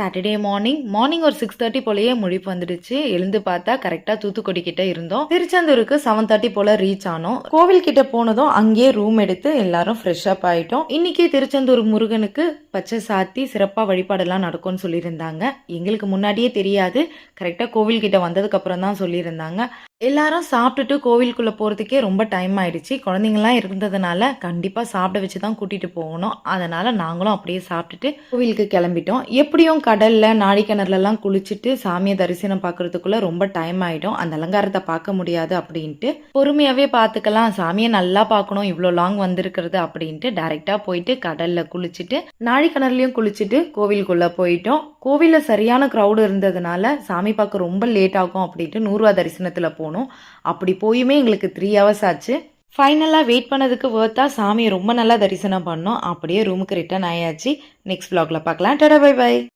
Saturday morning morning ஒரு six thirty போலயே முழிப்பு வந்துடுச்சு. எழுந்து பார்த்தா கரெக்டாக தூத்துக்குடி கிட்ட இருந்தோம். திருச்செந்தூருக்கு செவன் தேர்ட்டி போல ரீச் ஆனோம். கோவில் கிட்ட போனதும் அங்கேயே ரூம் எடுத்து எல்லாரும் ஃப்ரெஷ் அப் ஆயிட்டோம். இன்னைக்கு திருச்செந்தூர் முருகனுக்கு பச்சை சாத்தி சிறப்பாக வழிபாடெல்லாம் நடக்கும்னு சொல்லியிருந்தாங்க. எங்களுக்கு முன்னாடியே தெரியாது. கரெக்டாக கோவில் கிட்ட வந்ததுக்கு அப்புறம் தான் சொல்லியிருந்தாங்க. எல்லாரும் சாப்பிட்டுட்டு கோவிலுக்குள்ளே போகிறதுக்கே ரொம்ப டைம் ஆயிடுச்சு. குழந்தைங்களாம் இருந்ததுனால கண்டிப்பாக சாப்பிட வச்சு தான் கூட்டிகிட்டு போகணும். அதனால் நாங்களும் அப்படியே சாப்பிட்டுட்டு கோவிலுக்கு கிளம்பிட்டோம். எப்படியும் கடலில் நாடி கிணறுலலாம் குளிச்சுட்டு சாமியை தரிசனம் பார்க்கறதுக்குள்ள ரொம்ப டைம் ஆகிடும் அந்த அலங்காரத்தை பார்க்க முடியாது அப்படின்ட்டு. பொறுமையாகவே பார்த்துக்கலாம் சாமியை நல்லா பார்க்கணும் இவ்வளோ லாங் வந்திருக்கிறது அப்படின்ட்டு டைரெக்டாக போயிட்டு கடலில் குளிச்சுட்டு நாடிக்கிணறுலையும் குளிச்சுட்டு கோவிலுக்குள்ளே போயிட்டோம். கோவிலில் சரியான க்ரௌடு இருந்ததுனால சாமி பார்க்க ரொம்ப லேட் ஆகும் அப்படின்ட்டு நூறுரூவா தரிசனத்தில் போனோம். அப்படி போயுமே எங்களுக்கு த்ரீ ஹவர்ஸ் ஆச்சு. ஃபைனலாக வெயிட் பண்ணதுக்கு வேர்த்தா சாமியை ரொம்ப நல்லா தரிசனம் பண்ணோம். அப்படியே ரூமுக்கு ரிட்டர்ன் ஆயாச்சு. நெக்ஸ்ட் vlogல பார்க்கலாம். டடா பை பை